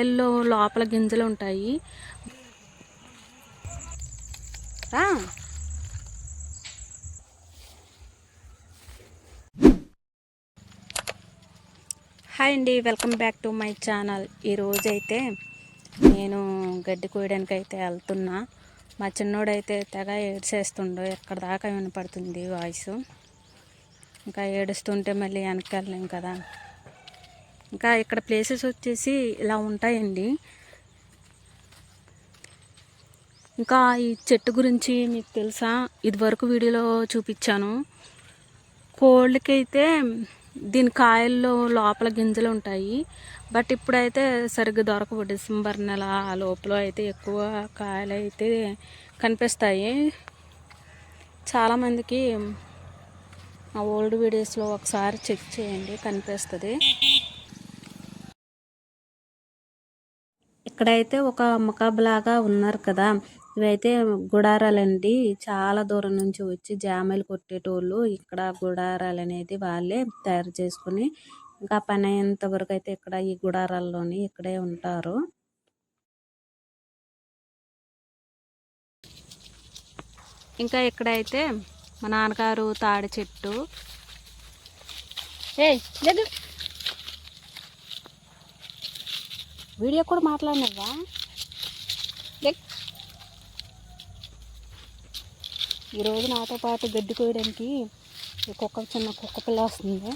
కాయల్లో లోపల గింజలు ఉంటాయి. రా. హాయ్ అండి welcome back to my channel. ఈరోజైతే నేను గడ్డి కోయడానికి అయితే వెళ్తున్నా. మా చిన్నోడైతే తెగ ఏడ్చేస్తుండో ఎక్కడ దాకా వినపడుతుంది వాయిస్. ఇంకా ఏడుస్తుంటే మళ్ళీ వెనక్కి వెళ్ళలేం కదా. ఇంకా ఇక్కడ ప్లేసెస్ వచ్చేసి ఇలా ఉంటాయండి. ఇంకా ఈ చెట్టు గురించి మీకు తెలుసా? ఇదివరకు వీడియోలో చూపించాను. కోళ్ళకి అయితే దీని కాయల్లో లోపల గింజలు ఉంటాయి. బట్ ఇప్పుడైతే సరిగ్గా దొరకవు. డిసెంబర్ నెల ఆ లోపల అయితే ఎక్కువ కాయలు అయితే కనిపిస్తాయి. చాలామందికి ఆ ఓల్డ్ వీడియోస్లో ఒకసారి చెక్ చేయండి. కనిపిస్తుంది. ఇక్కడైతే ఒక మకాబులాగా ఉన్నారు కదా. ఇవైతే గుడారాలండి. చాలా దూరం నుంచి వచ్చి జామలు కొట్టేటోళ్ళు ఇక్కడ గుడారాలు అనేది వాళ్ళే తయారు చేసుకుని ఇంకా పని అయ్యేంత వరకు అయితే ఇక్కడ ఈ గుడారాల్లోని ఇక్కడే ఉంటారు. ఇంకా ఇక్కడైతే మా నాన్నగారు తాడి చెట్టు. ఏ లేదు. వీడియో కూడా మాట్లాడినవా ఈరోజు నాతో పాటు గడ్డి కోయడానికి ఈ కుక్క చిన్న కుక్క పిల్ల వస్తుంది.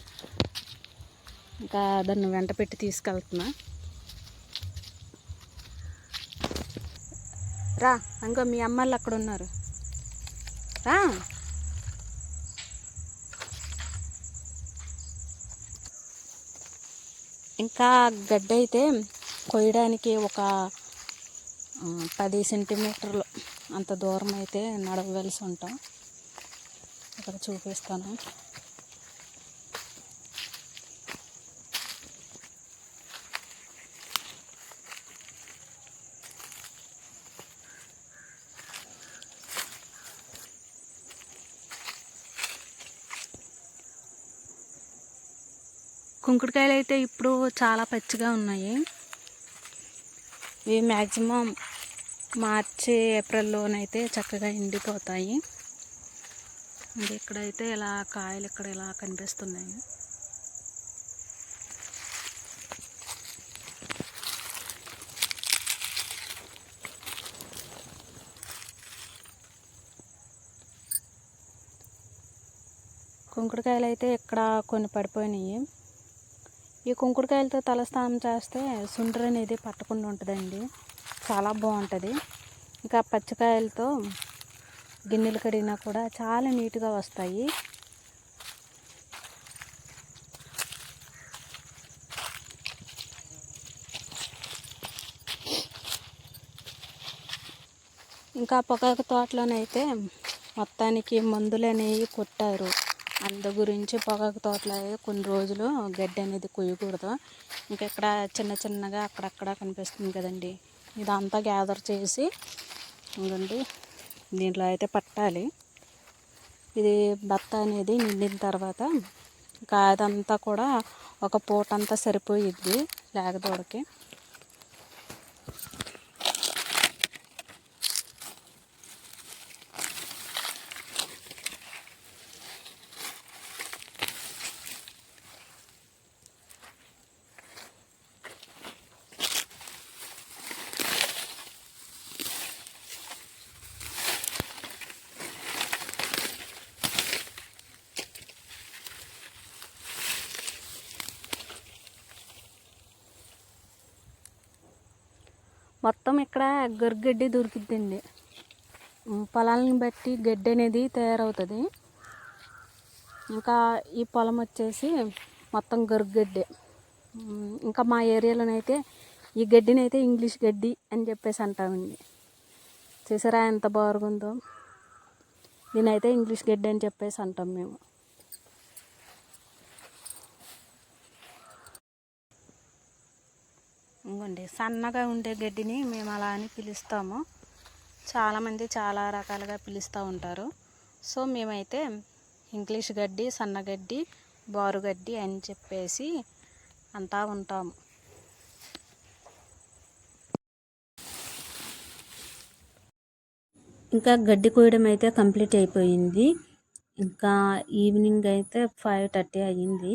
ఇంకా దాన్ని వెంట పెట్టి తీసుకెళ్తున్నా. రా ఇంకో మీ అమ్మాళ్ళు అక్కడ ఉన్నారు. రా. ఇంకా గడ్డ అయితే కొయ్యడానికి ఒక పది సెంటీమీటర్లు అంత దూరం అయితే నడవవలసి ఉంటాం. ఇక్కడ చూపిస్తాను. కుంకుడుకాయలు అయితే ఇప్పుడు చాలా పచ్చిగా ఉన్నాయి. ఇవి మ్యాక్సిమం మార్చి ఏప్రిల్లోనైతే చక్కగా ఎండిపోతాయి. ఇంకా ఇక్కడైతే ఇలా కాయలు ఇక్కడ ఇలా కనిపిస్తున్నాయి. కుంకుడుకాయలు అయితే ఇక్కడ కొన్ని పడిపోయినాయి. ఈ కుంకుడుకాయలతో తలస్నానం చేస్తే సుండ్రు అనేది పట్టకుండా ఉంటుందండి. చాలా బాగుంటుంది. ఇంకా పచ్చికాయలతో గిన్నెలు కడిగినా కూడా చాలా నీట్గా వస్తాయి. ఇంకా పొగాకు తోటలోనైతే మొత్తానికి మందులు అనేవి కొట్టారు. అందు గురించి పొగాకు తోటలో కొన్ని రోజులు గడ్డి అనేది కొయ్యకూడదు. ఇంకా ఇక్కడ చిన్న చిన్నగా అక్కడక్కడ కనిపిస్తుంది కదండి. ఇదంతా గ్యాదర్ చేసి ఇంకండి దీంట్లో అయితే పట్టాలి. ఇది బత్త అనేది నిండిన తర్వాత ఇంకా అదంతా కూడా ఒక పూట అంతా సరిపోయిద్ది లేగదోడకి మొత్తం ఇక్కడ గొర్రెగడ్డి దొరికిద్దండి. పొలాలను బట్టి గడ్డి అనేది తయారవుతుంది. ఇంకా ఈ పొలం వచ్చేసి మొత్తం గొర్రెగడ్డి. ఇంకా మా ఏరియాలోనైతే ఈ గడ్డిని అయితే ఇంగ్లీష్ గడ్డి అని చెప్పేసి అంటామండి. చూసారా ఎంత బాగుందో? దీనైతే ఇంగ్లీష్ గడ్డి అని చెప్పేసి అంటాం మేము. ఇదిగోండి సన్నగా ఉండే గడ్డిని మేము అలా అని పిలుస్తాము. చాలామంది చాలా రకాలుగా పిలుస్తూ ఉంటారు. సో మేమైతే ఇంగ్లీష్ గడ్డి సన్నగడ్డి బారుగడ్డి అని చెప్పేసి అంతా ఉంటాము. ఇంకా గడ్డి కోయడం అయితే కంప్లీట్ అయిపోయింది. ఇంకా ఈవినింగ్ అయితే ఫైవ్ థర్టీ అయ్యింది.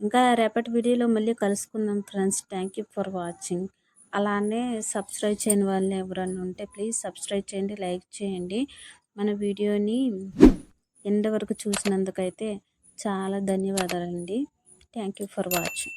ఇంకా రేపటి వీడియోలో మళ్ళీ కలుసుకుందాం friends. Thank you for watching అలానే సబ్స్క్రైబ్ చేయని వాళ్ళు ఎవరన్నా ఉంటే ప్లీజ్ సబ్స్క్రైబ్ చేయండి లైక్ చేయండి. మన వీడియోని ఎండ వరకు చూసినందుకైతే చాలా ధన్యవాదాలండి. Thank you for watching